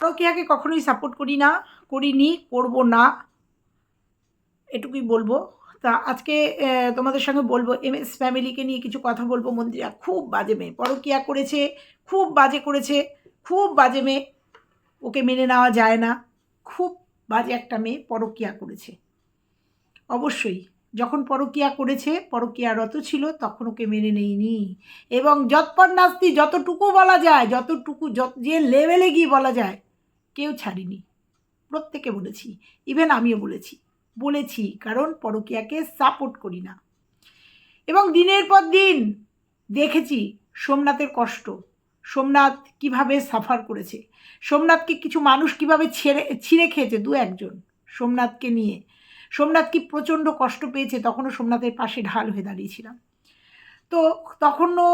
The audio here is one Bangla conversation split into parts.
পরকীয়াকে কখনোই সাপোর্ট করি না, করিনি, করব না। এটুকুই বলব। তা আজকে তোমাদের সঙ্গে বলব এম এস ফ্যামিলিকে নিয়ে কিছু কথা বলব, মন্দিরা। খুব বাজে মেয়ে। পরকীয়া করেছে, খুব বাজে করেছে, খুব বাজে মেয়ে। ওকে মেনে নেওয়া যায় না। খুব বাজে একটা মেয়ে পরকীয়া করেছে। অবশ্যই, যখন পরকীয়া করেছে, পরকীয়ারত ছিল, তখন ওকে মেনে নেয়নি এবং যৎপর নাস্তি, যতটুকু বলা যায়, যতটুকু, যত যে লেভেলে গিয়ে বলা যায় কেউ ছাড়িনি। প্রত্যেকে বলেছি ইভেন আমিও বলেছি। বলেছি, কারণ পরকীয়াকে সাপোর্ট করি না। এবং দিনের পর দিন দেখেছি সোমনাথের কষ্ট। সোমনাথ কীভাবে সাফার করেছে? সোমনাথকে কিছু মানুষ কীভাবে ছেড়ে, ছিঁড়ে খেয়েছে? দু একজন। সোমনাথকে নিয়ে। সোমনাথ কি প্রচণ্ড কষ্ট পেয়েছে? তখনও সোমনাথের পাশে ঢাল হয়ে দাঁড়িয়েছিলাম। তো তখনও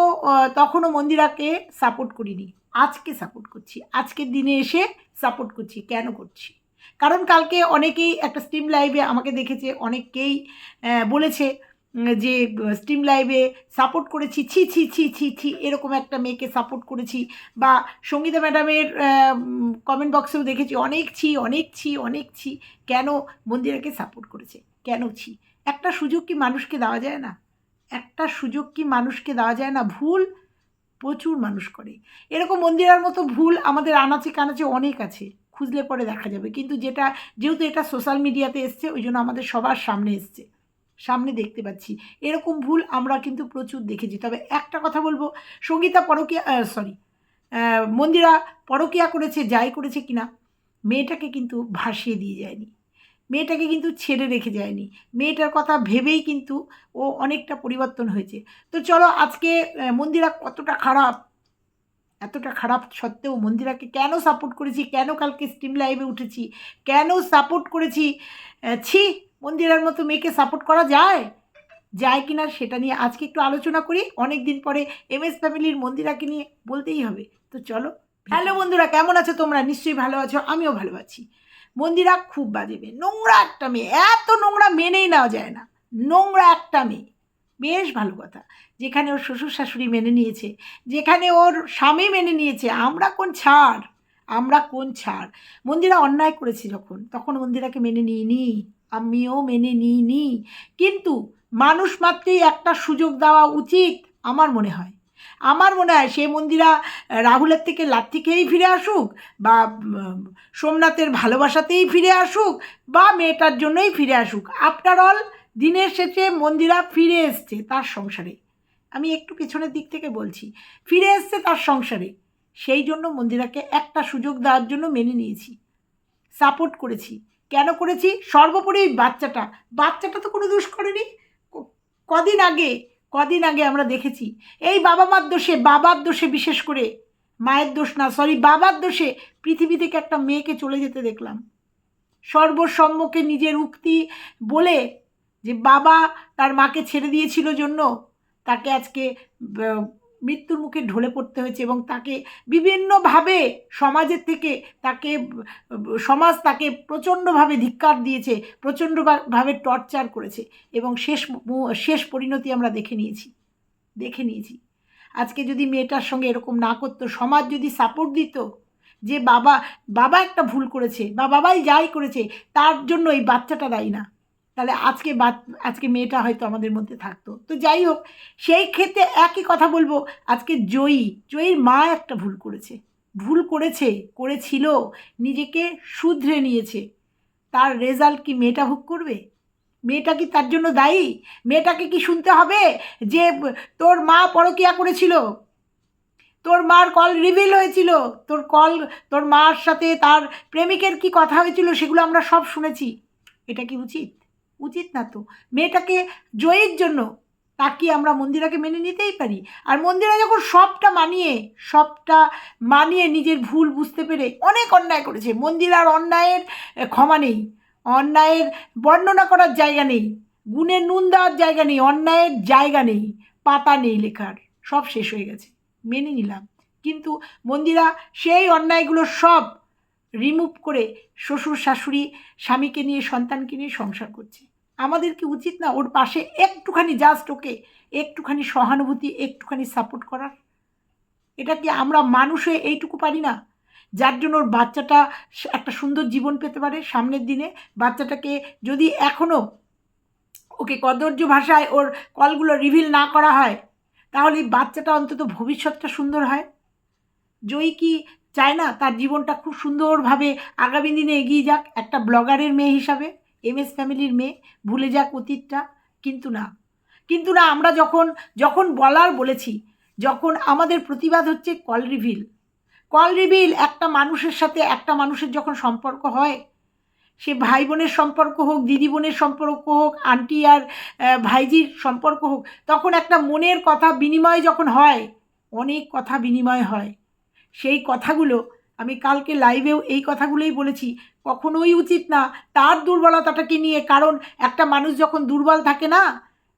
তখনও মন্দিরাকে সাপোর্ট করিনি। আজকে সাপোর্ট করছি। আজকের দিনে এসে সাপোর্ট করছি। কেন করছি? কারণ কালকে অনেকেই একটা স্ট্রিম লাইভে আমাকে দেখেছে অনেককেই আহ, বলেছে যে স্ট্রিম লাইভে সাপোর্ট করেছি ছি ছি ছি ছি ছি এরকম একটা মেয়েকে সাপোর্ট করেছি। বা সঙ্গীতা ম্যাডামের কমেন্ট বক্সেও দেখেছি অনেক ছি অনেক ছি অনেক ছি কেন মন্দিরাকে সাপোর্ট করেছে? কেন ছি? একটা সুযোগ কি মানুষকে দেওয়া যায় না? একটা সুযোগ কি মানুষকে দেওয়া যায় না? ভুল প্রচুর মানুষ করে। এরকম মন্দিরার মতো ভুল আমাদের আনাচে কানাচে অনেক আছে, খুঁজলে পরে দেখা যাবে। কিন্তু যেটা, যেহেতু এটা সোশ্যাল মিডিয়াতে এসছে, ওই জন্য আমাদের সবার সামনে এসছে। সামনে দেখতে পাচ্ছি। এরকম ভুল আমরা কিন্তু প্রচুর দেখেছি। তবে একটা কথা বলব, সঙ্গীতা পরকিয়া সরি মন্দিরা পরকিয়া করেছে, যাই করেছে কিনা, মেয়েটাকে কিন্তু ভাসিয়ে দিয়ে যায়নি। মেয়েটাকে কিন্তু ছেড়ে রেখে যায়নি। মেয়েটার কথা ভেবেই কিন্তু ও অনেকটা পরিবর্তন হয়েছে। তো চলো আজকে মন্দিরা কতটা খারাপ এতটা খারাপ সত্ত্বেও মন্দিরাকে কেন সাপোর্ট করেছি কেন কালকে স্ট্রিম লাইভে উঠেছি কেন সাপোর্ট করেছি ছি মন্দিরার মতো মেয়েকে সাপোর্ট করা যায়? যায় কি না সেটা নিয়ে আজকে একটু আলোচনা করি। অনেক দিন পরে এম এস ফ্যামিলির মন্দিরাকে নিয়ে বলতেই হবে। তো চলো। হ্যালো বন্ধুরা কেমন আছো তোমরা? নিশ্চয়ই ভালো আছো আমিও ভালো আছি। মন্দিরা খুব বাজে মেয়ে। নোংরা একটা মেয়ে। এত নোংরা মেনেই নেওয়া যায় না। নোংরা একটা মেয়ে। বেশ ভালো কথা। যেখানে ওর শ্বশুর শাশুড়ি মেনে নিয়েছে, যেখানে ওর স্বামী মেনে নিয়েছে, আমরা কোন ছাড়? আমরা কোন ছাড়? মন্দিরা অন্যায় করেছে যখন, তখন মন্দিরাকে মেনে নিইনি। আমিও মেনে নিইনি। কিন্তু মানুষ মাত্রই একটা সুযোগ দেওয়া উচিত, আমার মনে হয়। আমার মনে হয় সে মন্দিরা রাহুলের থেকে লাথি খেয়েই ফিরে আসুক বা সোমনাথের ভালোবাসাতেই ফিরে আসুক বা মেয়েটার জন্যই ফিরে আসুক। আফটার অল দিনের শেষে মন্দিরা ফিরে এসছে তার সংসারে। আমি একটু পেছনের দিক থেকে বলছি, ফিরে এসছে তার সংসারে। সেই জন্য মন্দিরাকে একটা সুযোগ দেওয়ার জন্য মেনে নিয়েছি। সাপোর্ট করেছি। কেন করেছি? সর্বোপরি বাচ্চাটা বাচ্চাটা তো কোনো দোষ করেনি। কদিন আগে কদিন আগে আমরা দেখেছি। এই বাবা মার দোষে, বাবার দোষে বিশেষ করে, মায়ের দোষ না সরি বাবার দোষে পৃথিবী থেকে একটা মেয়েকে চলে যেতে দেখলাম। সর্বসম্মুখে নিজের উক্তি বলে যে বাবা তার মাকে ছেড়ে দিয়েছিল জন্য, তাকে আজকে মৃত্যুর মুখে ঢলে পড়তে হয়েছে এবং তাকে বিভিন্নভাবে সমাজের থেকে তাকে, সমাজ তাকে প্রচণ্ডভাবে ধিক্কার দিয়েছে, প্রচণ্ডভাবে টর্চার করেছে এবং শেষ শেষ পরিণতি আমরা দেখে নিয়েছি দেখে নিয়েছি। আজকে যদি মেয়েটার সঙ্গে এরকম না করতো, সমাজ যদি সাপোর্ট দিত যে বাবা বাবা একটা ভুল করেছে বা বাবাই যাই করেছে, তার জন্য এই বাচ্চাটা দায়ী না। তাহলে আজকে বাচ- আজকে মেয়েটা হয়তো আমাদের মধ্যে থাকতো। তো যাই হোক, সেই ক্ষেত্রে একই কথা বলব, আজকে জয়ী, জয়ীর মা একটা ভুল করেছে। ভুল করেছে, করেছিল, নিজেকে শুধরে নিয়েছে। তার রেজাল্ট কি মেয়েটা ভোগ করবে? মেয়েটা কি তার জন্য দায়ী? মেয়েটাকে কি শুনতে হবে যে, তোর মা পরকিয়া করেছিল? তোর মার কল রিভিল হয়েছিল? তোর কল, তোর মার সাথে তার প্রেমিকের কি কথা হয়েছিল সেগুলো আমরা সব শুনেছি। এটা কি উচিত? উচিত না তো। মেয়েটাকে জয়ের জন্য তাকে আমরা মন্দিরাকে মেনে নিতেই পারি। আর মন্দিরা যখন সবটা মানিয়ে সবটা মানিয়ে নিজের ভুল বুঝতে পেরে অনেক অন্যায় করেছে। মন্দিরার অন্যায়ের ক্ষমা নেই, অন্যায়ের বর্ণনা করার জায়গা নেই গুণের নুন দেওয়ার জায়গা নেই, অন্যায়ের জায়গা নেই, পাতা নেই লেখার। সব শেষ হয়ে গেছে, মেনে নিলাম। কিন্তু মন্দিরা সেই অন্যায়গুলো সব রিমুভ করে শ্বশুর, শাশুড়ি, স্বামীকে নিয়ে, সন্তানকে নিয়ে সংসার করছে। আমাদের কি উচিত না ওর পাশে একটুখানি জাস্ট ওকে একটুখানি সহানুভূতি, একটুখানি সাপোর্ট করার? এটা কি আমরা মানুষে এইটুকু পারি না? যার জন্য ওর বাচ্চাটা একটা সুন্দর জীবন পেতে পারে সামনের দিনে। বাচ্চাটাকে যদি এখনও ওকে কদর্য ভাষায় ওর কলগুলো রিভিল না করা হয়, তাহলে এই বাচ্চাটা অন্তত ভবিষ্যৎটা সুন্দর হয়। জয়ী কি চায় না তার জীবনটা খুব সুন্দরভাবে আগামী দিনে এগিয়ে যাক? একটা ব্লগারের মেয়ে হিসাবে। এম এস ফ্যামিলির মেয়ে ভুলে যাক অতীতটা, কিন্তু না। কিন্তু না, আমরা যখন যখন বলার বলেছি, যখন আমাদের প্রতিবাদ হচ্ছে কল রিভিল কল রিভিল একটা মানুষের সাথে একটা মানুষের যখন সম্পর্ক হয়, সে ভাই বোনের সম্পর্ক হোক, দিদি বোনের সম্পর্ক হোক আন্টি আর ভাইজির সম্পর্ক হোক, তখন একটা মনের কথা বিনিময় যখন হয়, অনেক কথা বিনিময় হয়। সেই কথাগুলো আমি কালকে লাইভেও এই কথাগুলোই বলেছি, কখনোই উচিত না তার দুর্বলতাটাকে নিয়ে? কারণ একটা মানুষ যখন দুর্বল থাকে না,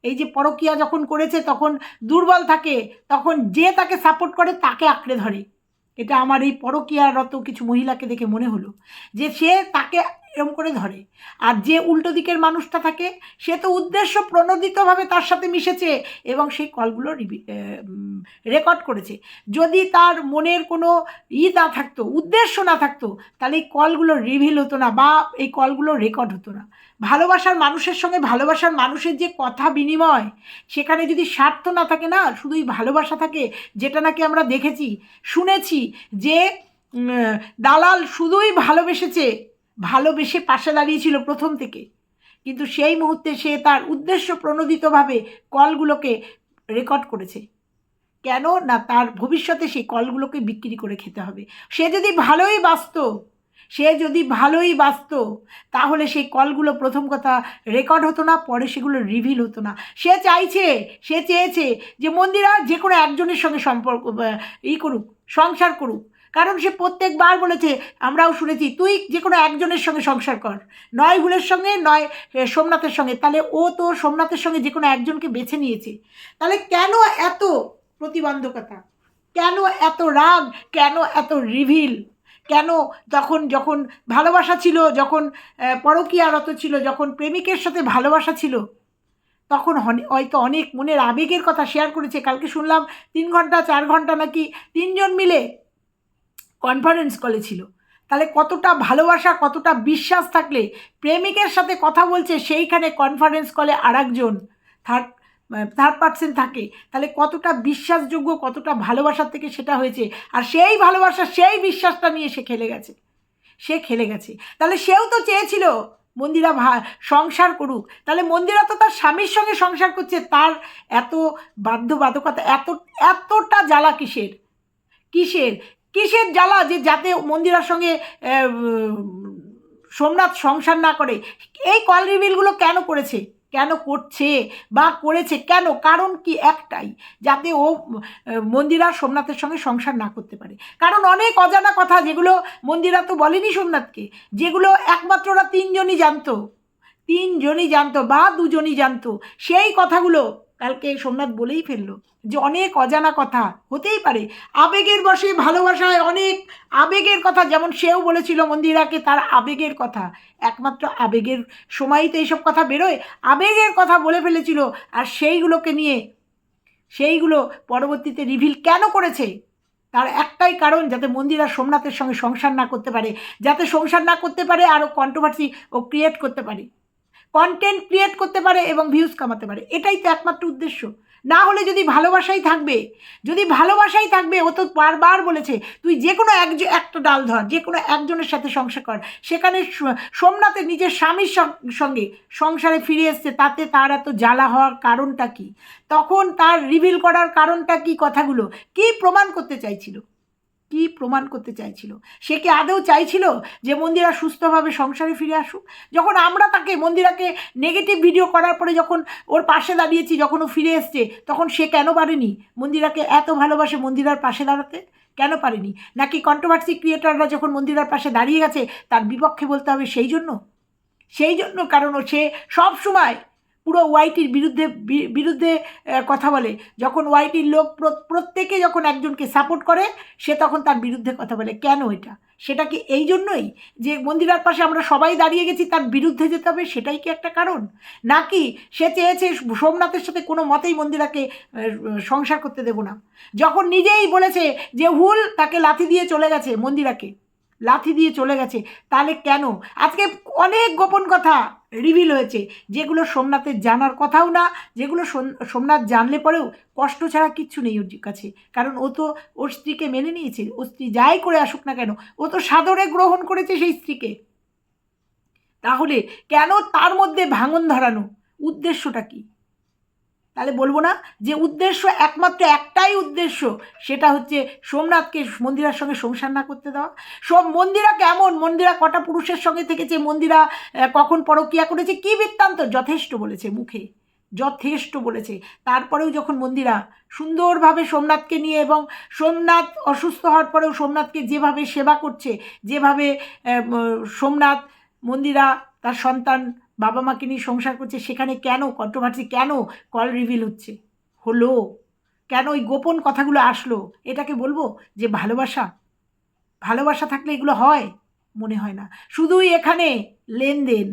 এই যে পরকিয়া যখন করেছে তখন দুর্বল থাকে, তখন যে তাকে সাপোর্ট করে তাকে আঁকড়ে ধরে। এটা আমার এই পরকিয়ারত কিছু মহিলাকে দেখে মনে হলো যে সে তাকে এরম করে ধরে। আর যে উল্টো দিকের মানুষটা থাকে, সে তো উদ্দেশ্য প্রণোদিতভাবে তার সাথে মিশেছে এবং সেই কলগুলো রেকর্ড করেছে। যদি তার মনের কোনো ই না থাকতো, উদ্দেশ্য না থাকতো, তাহলে এই কলগুলো রিভিল হতো না বা এই কলগুলো রেকর্ড হতো না। ভালোবাসার মানুষের সঙ্গে ভালোবাসার মানুষের যে কথা বিনিময়, সেখানে যদি স্বার্থ না থাকে না, শুধুই ভালোবাসা থাকে, যেটা নাকি আমরা দেখেছি, শুনেছি যে দালাল শুধুই ভালোবেসেছে ভালোবেসে পাশে দাঁড়িয়েছিল প্রথম থেকে। কিন্তু সেই মুহূর্তে সে তার উদ্দেশ্য প্রণোদিতভাবে কলগুলোকে রেকর্ড করেছে। কেন? না, তার ভবিষ্যতে সেই কলগুলোকে বিক্রি করে খেতে হবে। সে যদি ভালোই বাঁচত, সে যদি ভালোই বাঁচত, তাহলে সেই কলগুলো প্রথম কথা রেকর্ড হতো না, পরে সেগুলো রিভিল হতো না। সে চাইছে, সে চেয়েছে যে মন্দিরা যে কোনো একজনের সঙ্গে সম্পর্ক ই করুক, সংসার করুক। কারণ সে প্রত্যেকবার বলেছে, আমরাও শুনেছি, তুই যে কোনো একজনের সঙ্গে সংসার কর। নয় হুলের সঙ্গে, নয় সোমনাথের সঙ্গে। তাহলে ও তো সোমনাথের সঙ্গে যে কোনো একজনকে বেছে নিয়েছে। তাহলে কেন এত প্রতিবন্ধকতা? কেন এত রাগ? কেন এত রিভিল? কেন তখন যখন ভালোবাসা ছিল, যখন পরকীয়ারত ছিল, যখন প্রেমিকের সাথে ভালোবাসা ছিল, তখন হয়তো অনেক মনের আবেগের কথা শেয়ার করেছে। কালকে শুনলাম তিন ঘণ্টা, চার ঘণ্টা নাকি তিনজন মিলে কনফারেন্স কলে ছিল। তাহলে কতটা ভালোবাসা, কতটা বিশ্বাস থাকলে প্রেমিকের সাথে কথা বলছে সেইখানে কনফারেন্স কলে আর একজন থার্ড থার্ড পার্সন থাকে। তাহলে কতটা বিশ্বাসযোগ্য, কতটা ভালোবাসার থেকে সেটা হয়েছে। আর সেই ভালোবাসা, সেই বিশ্বাসটা নিয়ে সে খেলে গেছে। সে খেলে গেছে। তাহলে সেও তো চেয়েছিল মন্দিরা ভা, সংসার করুক। তাহলে মন্দিরা তো তার স্বামীর সঙ্গে সংসার করছে। তার এত বাধ্যবাধকতা, এত, এতটা জ্বালা কিসের? কিসের? কিসের জ্বালা যে যাতে মন্দিরার সঙ্গে সোমনাথ সংসার না করে? এই কল রিভিলগুলো কেন করেছে? কেন করছে? বা করেছে কেন? কারণ কি একটাই, যাতে ও মন্দিরা সোমনাথের সঙ্গে সংসার না করতে পারে। কারণ অনেক অজানা কথা যেগুলো মন্দিরা তো বলেনি সোমনাথকে, যেগুলো একমাত্র ওরা তিনজনই জানতো। তিনজনই জানতো বা দুজনই জানতো। সেই কথাগুলো কালকে সোমনাথ বলেই ফেলল যে অনেক অজানা কথা, হতেই পারে। আবেগের বসে ভালোবাসায় অনেক আবেগের কথা, যেমন সেও বলেছিল মন্দিরাকে তার আবেগের কথা। একমাত্র আবেগের সময়ই তো এইসব কথা বেরোয়, আবেগের কথা বলে ফেলেছিল। আর সেইগুলোকে নিয়ে, সেইগুলো পরবর্তীতে রিভিল কেন করেছে? তার একটাই কারণ, যাতে মন্দিরা সোমনাথের সঙ্গে সংসার না করতে পারে, যাতে সংসার না করতে পারে আরও কন্ট্রোভার্সি ও ক্রিয়েট করতে পারে। কন্টেন্ট ক্রিয়েট করতে পারে এবং ভিউজ কামাতে পারে। এটাই তো একমাত্র উদ্দেশ্য। না হলে যদি ভালোবাসাই থাকবে, যদি ভালোবাসাই থাকবে, ও তো বারবার বলেছে, তুই যে কোনো এক একটা ডাল ধর যে কোনো একজনের সাথে সংসার কর। সেখানে সোমনাথের নিজের স্বামীর সঙ্গে সংসারে ফিরে এসছে, তাতে তার এত জ্বালা হওয়ার কারণটা কি? তখন তার রিভিল করার কারণটা কি কথাগুলো? কি প্রমাণ করতে চাইছিল? কি প্রমাণ করতে চাইছিল? সে কি আদৌ চাইছিল যে মন্দিরা সুস্থভাবে সংসারে ফিরে আসুক? যখন আমরা তাকে, মন্দিরাকে নেগেটিভ ভিডিও করার পরে যখন ওর পাশে দাঁড়িয়েছি, যখন ও ফিরে এসছে, তখন সে কেন পারেনি? মন্দিরাকে এত ভালোবাসে মন্দিরার পাশে দাঁড়াতে? কেন পারেনি? নাকি কন্ট্রোভার্সি ক্রিয়েটাররা যখন মন্দিরার পাশে দাঁড়িয়ে গেছে, তার বিপক্ষে বলতে হবে সেই জন্য সেই জন্য কারণ সে সব সময় পুরো ওয়াইটির বিরুদ্ধে বিরুদ্ধে কথা বলে। যখন ওয়াইটির লোক প্র- প্রত্যেকে যখন একজনকে সাপোর্ট করে, সে তখন তার বিরুদ্ধে কথা বলে। কেন এটা? সেটা কি এই জন্যই যে মন্দিরার পাশে আমরা সবাই দাঁড়িয়ে গেছি, তার বিরুদ্ধে যেতে হবে? সেটাই কি একটা কারণ? নাকি সে চেয়েছে সোমনাথের সাথে কোনো মতেই মন্দিরাকে সংসার করতে দেব না? যখন নিজেই বলেছে যে হুল তাকে লাথি দিয়ে চলে গেছে মন্দিরাকে লাথি দিয়ে চলে গেছে। তাহলে কেন? আজকে অনেক গোপন কথা রিভিল হয়েছে। যেগুলো সোমনাথের জানার কথাও না, যেগুলো সোম- সোমনাথ জানলে পরেও কষ্ট ছাড়া কিচ্ছু নেই ওর কাছে। কারণ ও তো ওর স্ত্রীকে মেনে নিয়েছে ওর স্ত্রী যাই করে আসুক না কেন, ও তো সাদরে গ্রহণ করেছে সেই স্ত্রীকে। তাহলে কেন তার মধ্যে ভাঙন ধরানো? উদ্দেশ্যটা কি? তাহলে বলব না যে উদ্দেশ্য একমাত্র একটাই উদ্দেশ্য, সেটা হচ্ছে সোমনাথকে মন্দিরার সঙ্গে সংসার না করতে দেওয়া। সব মন্দিরা কেমন? মন্দিরা কটা পুরুষের সঙ্গে থেকেছে? মন্দিরা কখন পরকিয়া করেছে? কি বৃত্তান্ত? যথেষ্ট বলেছে মুখে, যথেষ্ট বলেছে। তারপরেও যখন মন্দিরা সুন্দরভাবে সোমনাথকে নিয়ে এবং সোমনাথ অসুস্থ হওয়ার পরেও সোমনাথকে যেভাবে সেবা করছে, যেভাবে সোমনাথ মন্দিরা তার সন্তান বাবা মাকে নিয়ে সংসার করছে, সেখানে কেন কন্ট্রোভার্সি কেন কল রিভিল হচ্ছে? হলো? কেন ওই গোপন কথাগুলো আসলো? এটাকে বলব যে ভালোবাসা ভালোবাসা থাকলে এগুলো হয়? মনে হয় না। শুধুই এখানে লেনদেন,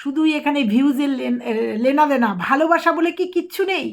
শুধুই এখানে ভিউজের লেন লেনা দেনা ভালোবাসা বলে কি কিচ্ছু নেই?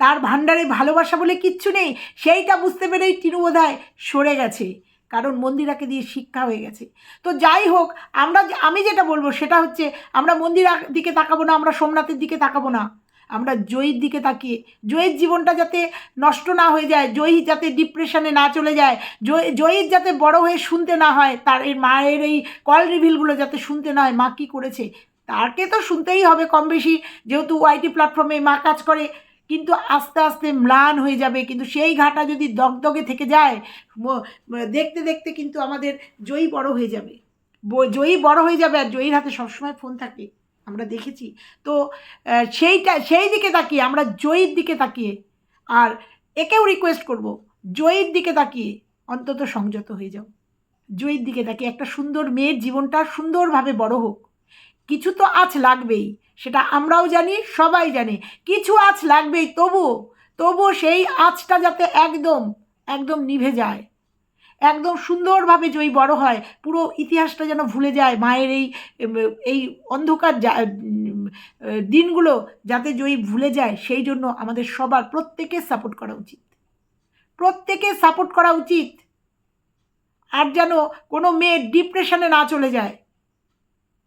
তার ভাণ্ডারে ভালোবাসা বলে কিচ্ছু নেই? সেইটা বুঝতে পেরেই টিনু বোধহয় সরে গেছে। কারণ মন্দিরাকে দিয়ে শিক্ষা হয়ে গেছে। তো যাই হোক, আমরা আমি যেটা বলব সেটা হচ্ছে, আমরা মন্দিরার দিকে তাকাবো না, আমরা সোমনাথের দিকে তাকাবো না। আমরা জয়ীর দিকে তাকিয়ে, জয়ীর জীবনটা যাতে নষ্ট না হয়ে যায়, জয়ী যাতে ডিপ্রেশনে না চলে যায়, জয়, জয়ীর যাতে বড় হয়ে শুনতে না হয়, তার এই মায়ের এই কল রিভিলগুলো যাতে শুনতে না হয়, মা কী করেছে? তাকে তো শুনতেই হবে কম বেশি যেহেতু ওয়াইটি প্ল্যাটফর্মে মা কাজ করে কিন্তু আস্তে আস্তে ম্লান হয়ে যাবে। কিন্তু সেই ঘাটা যদি দগদগে থেকে যায় দেখতে দেখতে কিন্তু আমাদের জয়ী বড় হয়ে যাবে। জয়ী বড় হয়ে যাবে আর জয়ীর হাতে সবসময় ফোন থাকে, আমরা দেখেছি। তো সেইটা, সেই দিকে তাকিয়ে, আমরা জয়ীর দিকে তাকিয়ে, আর একেও রিকোয়েস্ট করব, জয়ীর দিকে তাকিয়ে অন্তত সংযত হয়ে যাও। জয়ীর দিকে তাকিয়ে, একটা সুন্দর মেয়ের জীবনটা সুন্দরভাবে বড় হোক। কিছু তো আজ লাগবেই। সেটা আমরাও জানি, সবাই জানি। কিছু আঁচ লাগবেই, তবু তবু সেই আঁচটা যাতে একদম একদম নিভে যায়। একদম সুন্দরভাবে জয়ী বড় হয়, পুরো ইতিহাসটা যেন ভুলে যায়, মায়ের এই এই অন্ধকার দিনগুলো যাতে জয়ী ভুলে যায়, সেই জন্য আমাদের সবার প্রত্যেকে সাপোর্ট করা উচিত। প্রত্যেকে সাপোর্ট করা উচিত। আর যেন কোনো মেয়ে ডিপ্রেশনে না চলে যায়।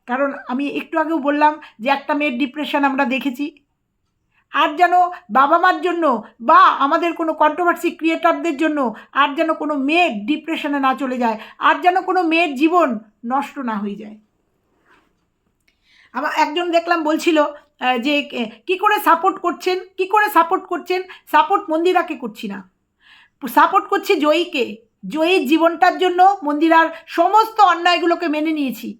কারণ আমি একটু আগেও বললাম যে একটা মেয়ের ডিপ্রেশন আমরা দেখেছি। আর যেন বাবা মার জন্য বা আমাদের কোনো কন্ট্রোভার্সি ক্রিয়েটারদের জন্য আর যেন কোনো মেয়ের ডিপ্রেশনে না চলে যায়, আর যেন কোনো মেয়ের জীবন নষ্ট না হয়ে যায়। আমার একজন দেখলাম বলছিল যে কে- করে সাপোর্ট করছেন? কি করে সাপোর্ট করছেন? সাপোর্ট মন্দিরাকে করছি না? সাপোর্ট করছি জয়ীকে। জয়ীর জীবনটার জন্য মন্দিরার সমস্ত অন্যায়গুলোকে মেনে নিয়েছি।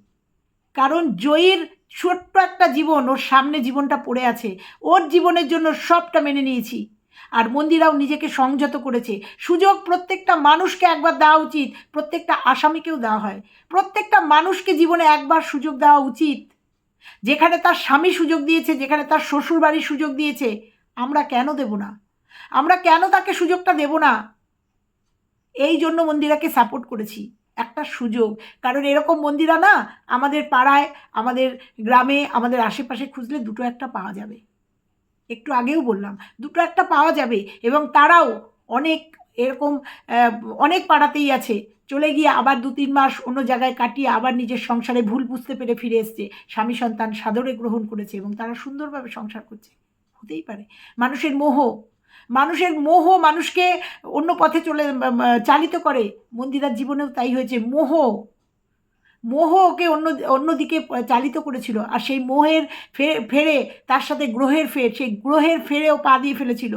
কারণ জয়ীর ছোট্ট একটা জীবন ওর সামনে জীবনটা পড়ে আছে। ওর জীবনের জন্য সবটা মেনে নিয়েছি। আর মন্দিরাও নিজেকে সংযত করেছে। সুযোগ প্রত্যেকটা মানুষকে একবার দেওয়া উচিত, প্রত্যেকটা আসামিকেও দেওয়া হয়। প্রত্যেকটা মানুষকে জীবনে একবার সুযোগ দেওয়া উচিত। যেখানে তার স্বামী সুযোগ দিয়েছে, যেখানে তার শ্বশুর বাড়ির সুযোগ দিয়েছে, আমরা কেন দেব না? আমরা কেন তাকে সুযোগটা দেব না? এই জন্য মন্দিরাকে সাপোর্ট করেছি। একটা সুযোগ। কারণ এরকম মন্দিরা না, আমাদের পাড়ায়, আমাদের গ্রামে, আমাদের আশেপাশে খুঁজলে দুটো একটা পাওয়া যাবে। একটু আগেও বললাম, দুটো একটা পাওয়া যাবে এবং তারাও অনেক এরকম অনেক পাড়াতেই আছে। চলে গিয়ে আবার দু তিন মাস অন্য জায়গায় কাটিয়ে আবার নিজের সংসারে ভুল বুঝতে পেরে ফিরে এসছে। স্বামী সন্তান সাদরে গ্রহণ করেছে এবং তারা সুন্দরভাবে সংসার করছে। হতেই পারে। মানুষের মোহ মানুষের মোহ মানুষকে অন্য পথে চলে চালিত করে। মন্দিরার জীবনেও তাই হয়েছে। মোহ মোহ ওকে অন্য, অন্যদিকে চালিত করেছিল আর সেই মোহের ফেরে তার সাথে গ্রহের ফের, সেই গ্রহের ফেরেও পা দিয়ে ফেলেছিল।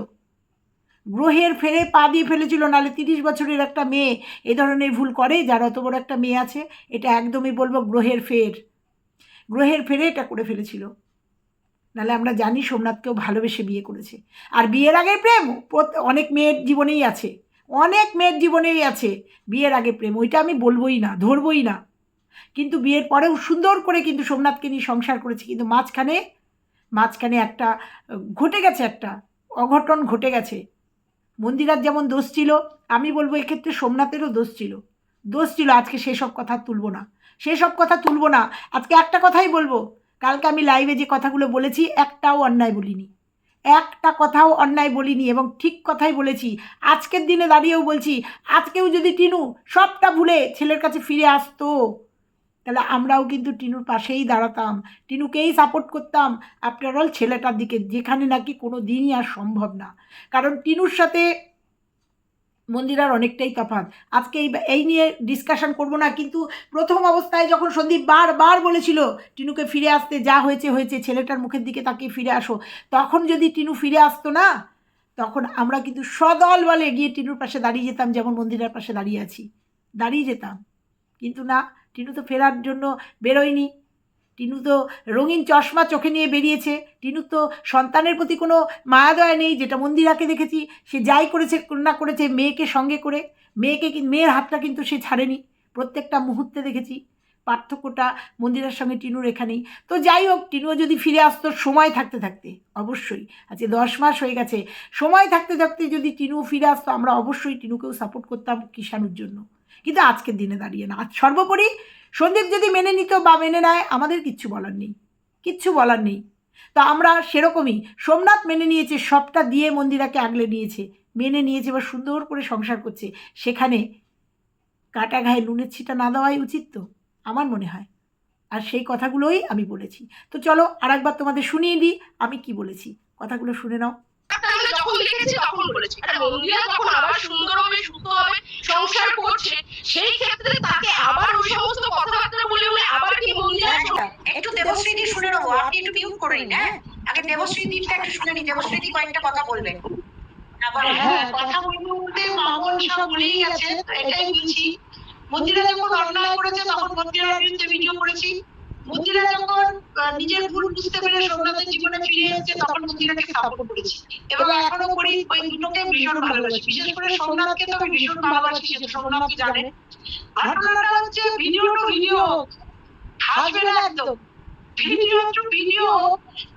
গ্রহের ফেরে পা দিয়ে ফেলেছিল, নাহলে তিরিশ বছরের একটা মেয়ে এ ধরনের ভুল করে, যার অত বড় একটা মেয়ে আছে, এটা একদমই বলব গ্রহের ফের। গ্রহের ফেরে এটা করে ফেলেছিল। নাহলে আমরা জানি সোমনাথকেও ভালোবেসে বিয়ে করেছে। আর বিয়ের আগে প্রেম অনেক মেয়ের জীবনেই আছে। অনেক মেয়ের জীবনেই আছে বিয়ের আগে প্রেম। ওইটা আমি বলবোই না, ধরবই না। কিন্তু বিয়ের পরেও সুন্দর করে কিন্তু সোমনাথকে নিয়ে সংসার করেছে। কিন্তু মাঝখানে মাঝখানে একটা, ঘটে গেছে একটা, অঘটন ঘটে গেছে। মন্দিরার যেমন দোষ ছিল, আমি বলব এক্ষেত্রে সোমনাথেরও দোষ ছিল। দোষ ছিল, আজকে সেসব কথা তুলবো না। সেসব কথা তুলবো না। আজকে একটা কথাই বলব কালকে আমি লাইভে যে কথাগুলো বলেছি, একটাও অন্যায় বলিনি। একটা কথাও অন্যায় বলিনি এবং ঠিক কথাই বলেছি। আজকের দিনে দাঁড়িয়েও বলছি, আজকেও যদি টিনু সবটা ভুলে ছেলের কাছে ফিরে আসতো, তাহলে আমরাও কিন্তু টিনুর পাশেই দাঁড়াতাম। টিনুকেই সাপোর্ট করতাম। আফটার অল ছেলেটার দিকে যেখানে নাকি কোনো দিনই আর সম্ভব না। কারণ টিনুর সাথে মন্দিরার অনেকটাই তফাৎ। আজকে এই এই নিয়ে ডিসকাশন করব না, কিন্তু প্রথম অবস্থায় যখন সন্দীপ বারবার বলেছিল, টিনুকে ফিরে আসতে যা হয়েছে হয়েছে, ছেলেটার মুখের দিকে তাকিয়ে ফিরে আসো। তখন যদি টিনু ফিরে আসতো না, তখন আমরা কিন্তু সদল বলে গিয়ে টিনুর পাশে দাঁড়িয়ে যেতাম, যেমন মন্দিরের পাশে দাঁড়িয়ে আছি। দাঁড়িয়ে যেতাম। কিন্তু না, টিনু তো ফেরার জন্য বেরোয়নি। টিনু তো রঙিন চশমা চোখে নিয়ে বেরিয়েছে। টিনু তো সন্তানের প্রতি কোনো মায়া দয়া নেই, যেটা মন্দিরাকে দেখেছি। সে যাই করেছে, না করেছে মেয়েকে সঙ্গে করে। মেয়েকে মেয়ের হাতটা কিন্তু সে ছাড়েনি। প্রত্যেকটা মুহূর্তে দেখেছি পার্থক্যটা মন্দিরের সঙ্গে টিনুর এখানেই তো যাই হোক, টিনুও যদি ফিরে আসতো সময় থাকতে থাকতে, অবশ্যই। আজকে দশ মাস হয়ে গেছে। সময় থাকতে থাকতে যদি টিনু ফিরে আসতো, আমরা অবশ্যই টিনুকেও সাপোর্ট করতাম কিষাণুর জন্য। কিন্তু আজকের দিনে দাঁড়িয়ে না। আর সর্বোপরি সন্দীপ যদি মেনে নিত বা মেনে নেয়, আমাদের কিচ্ছু বলার নেই। কিচ্ছু বলার নেই। তো আমরা সেরকমই সোমনাথ মেনে নিয়েছে, সবটা দিয়ে মন্দিরাকে আগলে নিয়েছে, মেনে নিয়েছে বা সুন্দর করে সংসার করছে। সেখানে কাটা ঘায়ে নুনের ছিটা না দেওয়াই উচিত তো, আমার মনে হয়। আর সেই কথাগুলোই আমি বলেছি। তো চলো আরেকবার তোমাদের শুনিয়ে দিই, আমি কি বলেছি। কথাগুলো শুনে নাও। যখন দেখেছি তখন বলেছি। আরে মন্দিরা যখন আবার সুন্দরভাবে সুস্থভাবে সংসার করছে সেই ক্ষেত্রে তাকে আবার ওই সমস্ত কথাবার্তা বলে বলে আবার কি মন্দিরা একটা, একটু দেবশ্রীদি শুনে নেব। আপনি একটু মিউট করে নিন হ্যাঁ? আগে দেবশ্রীদিটা একটু শুনে নিন। দেবশ্রীদি কয়েকটা কথা বলবেন। হ্যাঁ। হ্যাঁ কথা বলতে বলতে মামন সব বলেই গেছে এটাই বলছি মন্দিরা যখন অন্যায় করেছে তখন মন্দিরার বিরুদ্ধে ভিডিও করেছি। মন্দিরা যখন নিজের ভুল বুঝতে পেরে সোমনাথের জীবনে ফিরে এসেছে তখন মন্দিরাকে সাপোর্ট করেছি। এবং এখনও করি ওই দুটোকে ভীষণ ভালোবাসি। বিশেষ করে সোমনাথকে তো আমি ভীষণ ভালোবাসি সে সোমনাথ জানে। ঘটনাটা হচ্ছে ভিডিও টু ভিডিও। হাসবে না একদম। Video to video.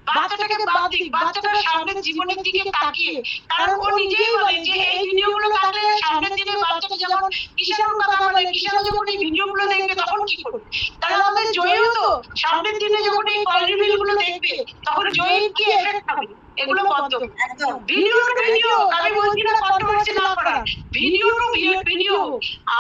বাচ্চাটাকে বাদ দিক বাচ্চাটার সামনের জীবনের দিকে তাকিয়ে। কারণ ও নিজেই বলে যে এই ভিডিওগুলো থাকলে সামনের দিনে বাচ্চাটা যেমন কিষাণুর কথা বলে কিষাণু যখন এই ভিডিওগুলো দেখবে তখন কি করবে? তাহলে আমাদের জয়ও তো সামনের দিনে যখন এই কল রিভিলগুলো দেখবে তখন জয়ের কি এফেক্ট হবে? এগুলো বন্ধ। ভিডিও টু ভিডিও আমি বলছি না কন্ট্রোভার্সি না করা। ভিডিও টু ভিডিও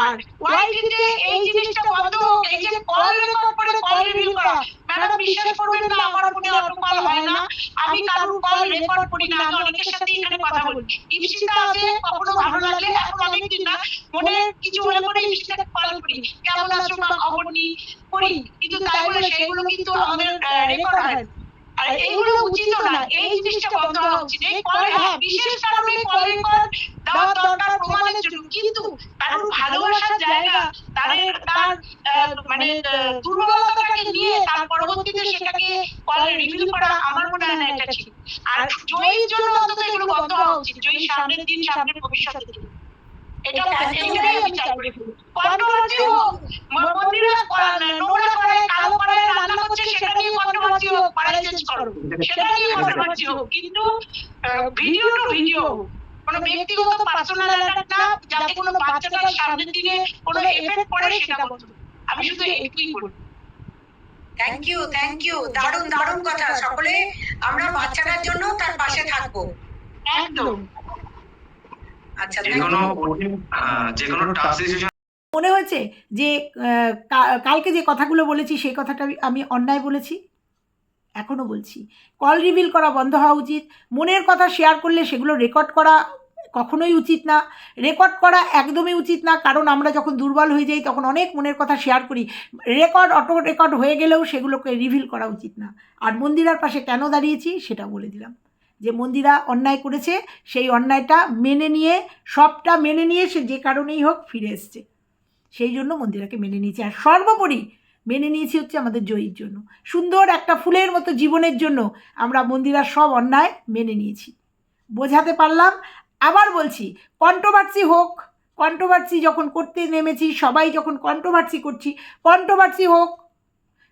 আর ওয়াইটিতে এই জিনিসটা বন্ধ হোক, এই যে কল রেকর্ড করে কল রিভিউ করা ম্যাডাম বিশ্বাস করবেন না আমার ফোনে অটো কল হয় না। আমি কারোর কল রেকর্ড করি না আমি অনেকের সাথে এখানে কথা বলি। ইপসিতা আছে কখনো ভালো লাগলে এখন অনেকদিন না মনে কিছু মনে করে ইপসিতাকে কল করি। কেমন আছো বা খবর নিই করি। কিন্তু তাই বলে সেগুলো কিন্তু আমাদের রেকর্ড হয়। আর এগুলো উচিত না এই জিনিসটা বন্ধ হওয়া উচিত এই কল হ্যাঁ বিশেষ কারণে কল রেকর্ড দেওয়া দরকার প্রমাণের জন্য। কিন্তু কারণ ভালোবাসার জায়গা তার তার মানে আহ, দুর্বলতাটাকে নিয়ে তার পরবর্তীতে সেটাকে কল রিভিল করা আমার মনে হয় না এটা ঠিক। আর জয়ীর জন্য অন্তত এগুলো বন্ধ হওয়া উচিত জয়ী সামনের দিন সামনের ভবিষ্যতের জন্য এটা কন্ট্রোভার্সি হোক ম- নোংরা করে কালো করে রান্না করছে সেটা নিয়ে কন্ট্রোভার্সি হোক পাড়ায় করো। সেটা নিয়ে কন্ট্রোভার্সি হোক। কিন্তু ভিডিও টু ভিডিও কোনো ব্যক্তিগত পার্সোনাল অ্যাটাক না যাতে কোনো বাচ্চাটার সামনের দিনে কোনো এফেক্ট পড়ে সেটা আমি শুধু এইটুকুই বলব। থ্যাংক ইউ থ্যাংক ইউ দারুণ দারুণ কথা। সকলে আমরা বাচ্চাটার জন্য তার পাশে থাকব। একদম আচ্ছা যে কোনো you. কঠিন আহ, যে কোনো টাফ সিচুয়েশন মনে হয়েছে যে কালকে যে কথাগুলো বলেছি সেই কথাটা আমি- আমি অন্যায় বলেছি? এখনও বলছি। কল রিভিল করা বন্ধ হওয়া উচিত। মনের কথা শেয়ার করলে সেগুলো রেকর্ড করা কখনোই উচিত না। রেকর্ড করা একদমই উচিত না কারণ আমরা যখন দুর্বল হয়ে যাই তখন অনেক মনের কথা শেয়ার করি। রেকর্ড অটো রেকর্ড হয়ে গেলেও সেগুলোকে রিভিল করা উচিত না। আর মন্দিরার পাশে কেন দাঁড়িয়েছি সেটা বলে দিলাম। যে মন্দিরা অন্যায় করেছে, সেই অন্যায়টা মেনে নিয়ে, সবটা মেনে নিয়ে সে যে কারণেই হোক ফিরে এসছে। সেই জন্য মন্দিরাকে মেনে নিয়েছি। আর সর্বোপরি মেনে নিয়েছি হচ্ছে আমাদের জয়ীর জন্য। সুন্দর একটা ফুলের মতো জীবনের জন্য আমরা মন্দিরার সব অন্যায় মেনে নিয়েছি। বোঝাতে পারলাম। আবার বলছি কন্ট্রোভার্সি হোক কন্ট্রোভার্সি যখন করতে নেমেছি, সবাই যখন কন্ট্রোভার্সি করছি কন্ট্রোভার্সি হোক,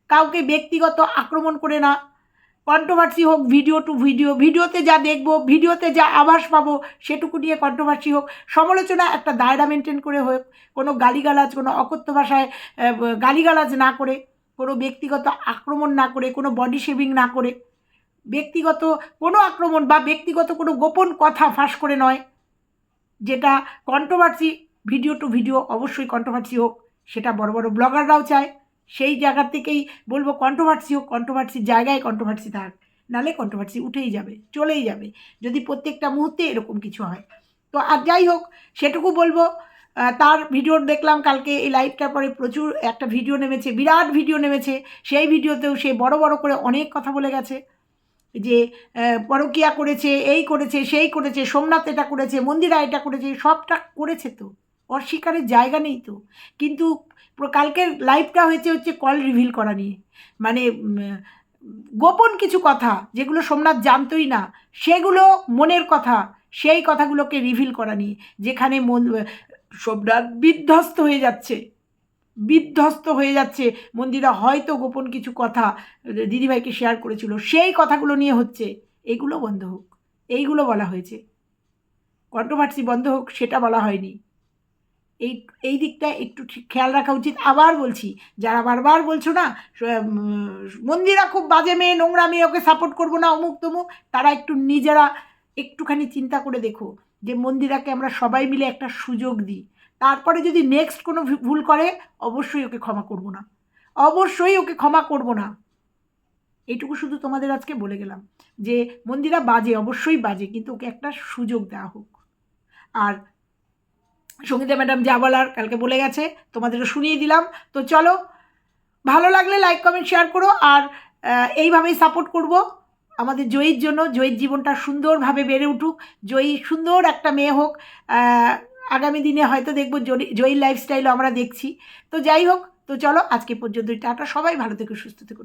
কাউকে ব্যক্তিগত আক্রমণ করে না কন্ট্রোভার্সি হোক, ভিডিও টু ভিডিও, ভিডিওতে যা দেখব, ভিডিওতে যা আভাস পাবো, সেটুকু নিয়ে কন্ট্রোভার্সি হোক। সমালোচনা একটা দায়রা মেনটেন করে হোক, কোনো গালিগালাজ, কোনো অকথ্য ভাষায় গালিগালাজ না করে, কোনো ব্যক্তিগত আক্রমণ না করে, কোনো বডি শেভিং না করে, ব্যক্তিগত কোনো আক্রমণ বা ব্যক্তিগত কোনো গোপন কথা ফাঁস করে নয়, যেটা কন্ট্রোভার্সি, ভিডিও টু ভিডিও অবশ্যই কন্ট্রোভার্সি হোক, সেটা বড় বড় ব্লগাররাও চায়। সেই জায়গার থেকেই বলব কন্ট্রোভার্সি হোক কন্ট্রোভার্সির জায়গায় কন্ট্রোভার্সি থাক। নালে কন্ট্রোভার্সি উঠেই যাবে, চলেই যাবে। যদি প্রত্যেকটা মুহূর্তে এরকম কিছু হয়। তো আর যাই হোক, সেটুকু বলব তার ভিডিও দেখলাম কালকে, এই লাইভটার পরে প্রচুর একটা ভিডিও নেমেছে, বিরাট ভিডিও নেমেছে। সেই ভিডিওতেও সে বড় বড় করে অনেক কথা বলে গেছে। যে পরকীয়া করেছে, এই করেছে, সেই করেছে, সোমনাথ এটা করেছে, মন্দিরা এটা করেছে, সবটা করেছে তো। অস্বীকারের জায়গা নেই তো। কিন্তু কালকের লাইভটা হয়েছে হচ্ছে কল রিভিল করা নিয়ে। মানে গোপন কিছু কথা, যেগুলো সোমনাথ জানতই না, সেগুলো মনের কথা, সেই কথাগুলোকে রিভিল করা নিয়ে। যেখানে মন সোমনাথ বিধ্বস্ত হয়ে যাচ্ছে। বিধ্বস্ত হয়ে যাচ্ছে। মন্দিরা হয়তো গোপন কিছু কথা দিদিভাইকে শেয়ার করেছিল। সেই কথাগুলো নিয়ে হচ্ছে। এগুলো বন্ধ হোক। এইগুলো বলা হয়েছে। কন্ট্রোভার্সি বন্ধ হোক, সেটা বলা হয়নি। এই এই দিকটা একটু ঠিক খেয়াল রাখা উচিত। আবার বলছি, যারা বারবার বলছো না মন্দিরা খুব বাজে মেয়ে, নোংরা মেয়ে, ওকে সাপোর্ট করব না, অমুক তমুক, তারা একটু নিজেরা একটুখানি চিন্তা করে দেখো যে মন্দিরাকে আমরা সবাই মিলে একটা সুযোগ দিই। তারপরে যদি নেক্সট কোনো ভুল করে, অবশ্যই ওকে ক্ষমা করব না। অবশ্যই ওকে ক্ষমা করব না। এইটুকু শুধু তোমাদের আজকে বলে গেলাম যে মন্দিরা বাজে, অবশ্যই বাজে, কিন্তু ওকে একটা সুযোগ দেওয়া হোক। আর সঙ্গীতা ম্যাডাম যা বলার কালকে বলে গেছে তোমাদেরও শুনিয়ে দিলাম। তো চলো, ভালো লাগলে লাইক কমেন্ট শেয়ার করো আর এইভাবেই সাপোর্ট করব। আমাদের জয়ীর জন্য, জয়ীর জীবনটা সুন্দরভাবে বেড়ে উঠুক। জয়ী সুন্দর একটা মেয়ে হোক আগামী দিনে হয়তো দেখব জয়ী- জয়ীর লাইফস্টাইলও আমরা দেখছি। তো যাই হোক, তো চলো আজকে পর্যন্ত টাটা সবাই, ভালো থেকো, সুস্থ থেকো